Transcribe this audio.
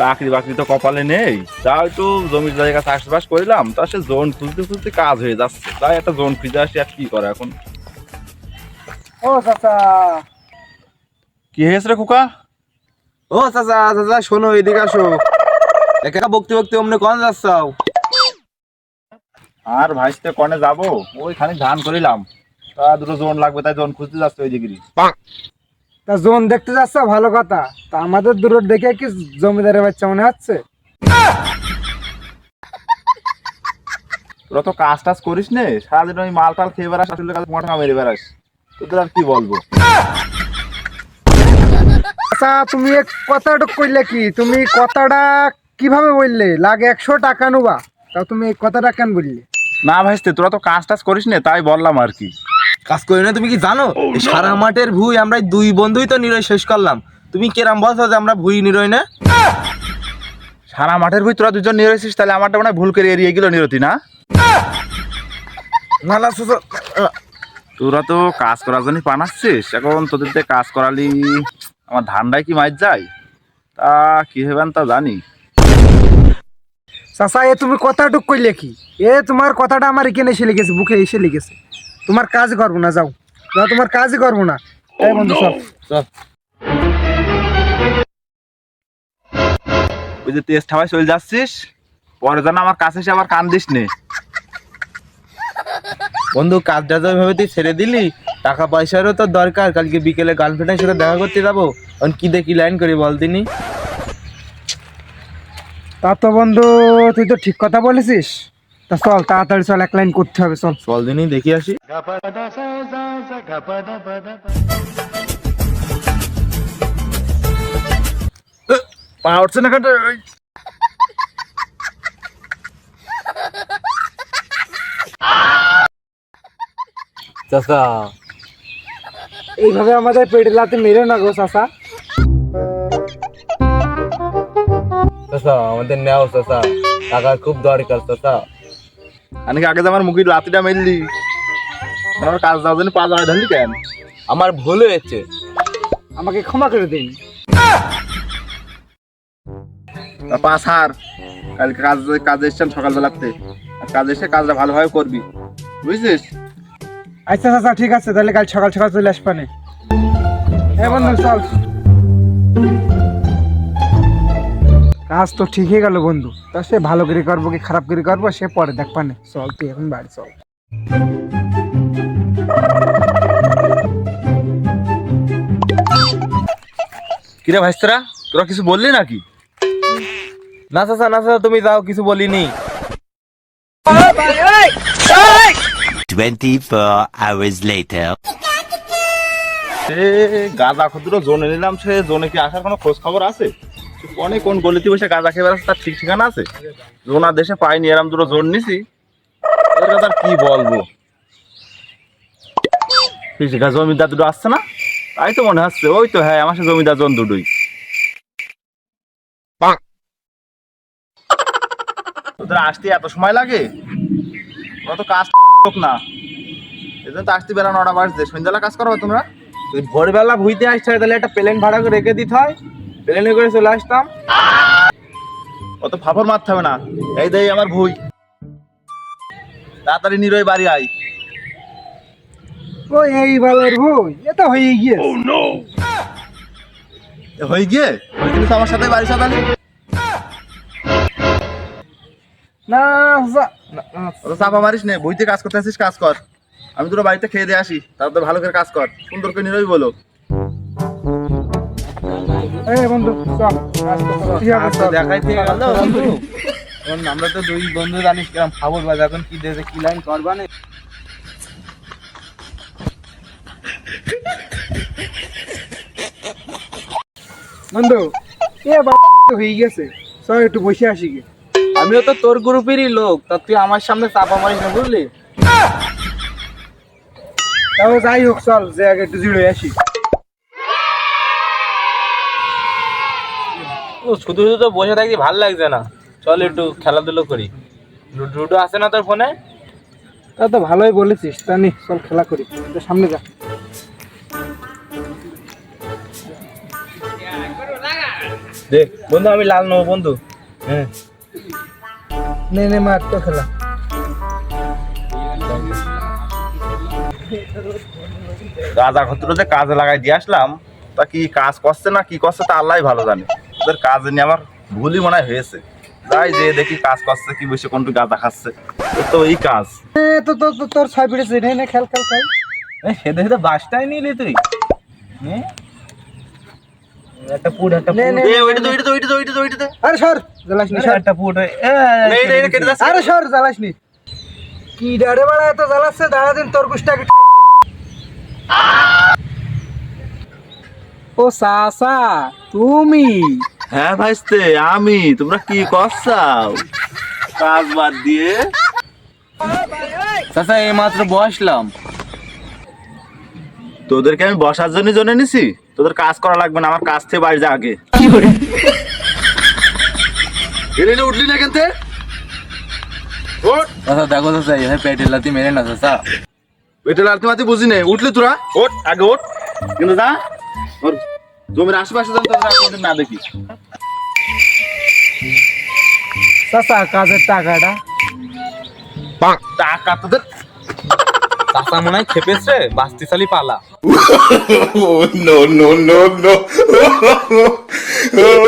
চাকরি বাকরি তো কপালে নেই। তাও একটু জমির জায়গা চাষবাস করলাম তা সে জোন খুঁজতে খুঁজতে কাজ হয়ে যাচ্ছে। তাই একটা জোন খুঁজে আসি আর কি করে এখন। ও চাচা। কি হয়েছে রে খোকা? ও চাচা চাচা শোনো এদিকে আসো। একা বকতে বকতে অমনে কোন যাচ্ছাও? আর ভাইসতে কনে যাব? ওইখানে ধান করিলাম। তা দুটো জোন লাগবে তাই জোন খুঁজতে যাচ্ছে ওই দিকে তা জোন দেখতে যাচ্ছ? ভালো কথা। তা আমাদের দূর দেখে কি জমিদারের বাচ্চা মনে হচ্ছে? তোরা তো কাজ টাজ করিস নে। সারাদিন ওই মাল টাল খেয়ে বেড়াস আসলে কাজ মোটা মেরে বেড়াস। তোদের আর কি বলব? আচ্ছা তুমি কথাটা কইলে কি? তুমি কথাটা কীভাবে বললে? লাগে একশো টাকা নেবা তা তুমি এই কথাটা কেন বললে? না ভাইস্তে তোরা তো কাজ টাজ করিস নে তাই বললাম আর কি। কাজ করি না তুমি কি জানো? সারা মাঠের ভুই আমরা দুই বন্ধুই তো নিরয় শেষ করলাম। তুমি কেরাম বলছো যে আমরা ভুই নিরয় না? সারা মাঠের ভিতরে তোরা দুজন নিয়ে রয়েছিস তাহলে আমারটা মানে ভুল করে এড়িয়ে গেল নিরতি না? না না তোরা তো কাজ করার জন্য পানাচ্ছিস এখন তোদের কাজ করালি আমার ধানটাই কি মাইর যায়? তা কি হবেন তা জানি। চাচা এ তুমি কথাটুক কইলে কি? এ তোমার কথাটা আমার এখানে এসে লেগেছে বুকে এসে লেগেছে। তোমার কাজ করব না যাও। যাও তোমার কাজই করব না। এই বন্ধু সব চল। ওই যে টেস্ট হাওয়ায় চলে যাচ্ছিস পরে যেন আমার কাছে এসে আবার কান দিস নে। বন্ধু কাজটা তো ভেবে তুই ছেড়ে দিলি। টাকা পয়সারও তো দরকার। কালকে বিকেলে গার্লফ্রেন্ডের সাথে দেখা করতে যাব। এখন কি দেখি লাইন করি বল দিনি তা তো বন্ধু তুই তো ঠিক কথা বলেছিস। তা চল তাড়াতাড়ি চল এক লাইন করতে হবে চল। চল দিনই দেখি আসি। পা উঠছে না কাটে চাচা। এইভাবে আমাদের পেটে লাতে মেরে না গো চাচা। চাচা আমাদের নেও চাচা। টাকার খুব দরকার চাচা। আনকি আগে যে আমার মুখের লাতিটা মেললি আমার কাজ যাওয়ার জন্য পা জড়াই ধরলি কেন? আমার ভুল হয়েছে। আমাকে ক্ষমা করে দিন। তা পা সার কালকে কাজ কাজে এসছেন সকালবেলাতে। আর কাজে এসে কাজটা ভালোভাবে করবি। বুঝছিস? আচ্ছা আচ্ছা ঠিক আছে তাহলে কাল সকাল সকাল চলে আসবানে। হ্যাঁ বন্ধু চল। কাজ তো ঠিকই গেল বন্ধু। তা সে ভালো করে করব কি খারাপ করে করব সে পরে দেখ পানে। চল তুই এখন বাড়ি চল। কিরে ভাইস্তরা তোরা কিছু বললি নাকি? না চাচা না চাচা তুমি যাও কিছু বলিনি। 24 hours later. সে গাঁদা ক্ষুদ্র জোনে নিলাম সে জোনে কি আসার কোনো খোঁজ খবর আছে? সে কোনে গলিতে বসে গাঁদা খেয়ে বেড়াচ্ছে, তার ঠিক ঠিকানা আছে? দেশে পাইনি, এরম দুটো জোন নিছি। কি বলব? জমিদার দুটো আসছে না? তাই তো মনে হচ্ছে, ওই তো হ্যাঁ আমার জমিদার জন দুটোই। তোদের আসতে এত সময় লাগে? তোরা তো কাজ লোক না। এজন্য তো আসতে বেলা নটা বাজছে। সন্ধ্যাবেলা কাজ করো তোমরা। ভোরবেলা ভুইতে হয় তাহলে একটা প্লেন ভাড়া করে রেখে দিতে হয়। প্লেনে করে চলে আসতাম। অত ফাফর মারতে হবে না। এই দেই আমার ভুই। তাড়াতাড়ি নিরই বাড়ি আই ও এই বালের ভুই এ তো হয়ে গিয়ে এ হয়ে গিয়ে? ওই তুমি তো আমার সাথে বাড়ি সাদালি না চাপা মারিস নে বইতে কাজ করতে আসিস কাজ কর। আমি তোর বাড়িতে খেয়ে দিয়ে আসি তারপর ভালো করে কাজ কর। সুন্দর করে নিরই বলো। এই বন্ধু চল। গেল আমরা তো দুই বন্ধু জানিস কিরম বাজ এখন কি কি লাইন করবা না। বন্ধু এ বাবা হয়ে গেছে। চল একটু বসে আসি গে। আমিও তো তোর গ্রুপেরই লোক তা তুই আমার সামনে চাপা মারিস না বুঝলি? তাও যাই হোক চল যে আগে একটু জুড়ে আসি। শুধু শুধু তো বসে থাকি ভালো লাগছে না। চল একটু খেলাধুলো করি। লুডো লুডো আছে না তোর ফোনে? তা তো ভালোই বলেছিস। তা নি চল খেলা করি। সামনে যা। দেখ বন্ধু আমি লাল নেব বন্ধু। হ্যাঁ। নে নে মার তো খেলা। গাঁদা ক্ষত্র যে কাজে লাগাই দিয়ে আসলাম তা কি কাজ করছে না কি করছে তা আল্লাহ ভালো জানে। ওদের কাজ নিয়ে আমার ভুলই মনে হয়েছে। যাই যে দেখি কাজ করছে কি বসে কোনটু গাঁদা খাচ্ছে। তো এই কাজ। তো তো তোর ছয় পিটেছে নে নে খেল খেল খেল। সেদে সেদে বাসটাই নিলি তুই। হ্যাঁ? একটা পুট একটা নে, পুট। নে। এ, ওইটা দে, ওইটা দে, ওইটা দে, ওইটা দে, ওইটা আরে সর জ্বালাস নি একটা পুট। আরে সর জ্বালাস নি। কি ডাড়ে বাড়া এত জ্বালাচ্ছে? দাঁড়া দিন তোর কুষ্টাকে ও সাসা তুমি। হ্যাঁ ভাইস্তে আমি তোমরা কি করছাও? কাজ বাদ দিয়ে। চাচা এই মাত্র বসলাম। তোদেরকে আমি বসার জন্য জন্য নিছি তোদের কাজ করা লাগবে না আমার কাজ থেকে বাড়ি যা আগে। এলে এলে উঠলি না কেন তে? ওঠ। চাচা দেখো চাচা এখানে পেটের লাতি মেরে না চাচা। পেটে লালতে মাতি বুঝি নেই উঠলি তোরা? ওঠ আগে ওঠ। কিন্তু যা ওর জমির আশেপাশে যেন তোদের কোনোদিন না দেখি চাচা কাজের টাকাটা টাকা তোদের চাচা মনে হয় খেপেছে বাস্তি সালি পালা নো নো নো no.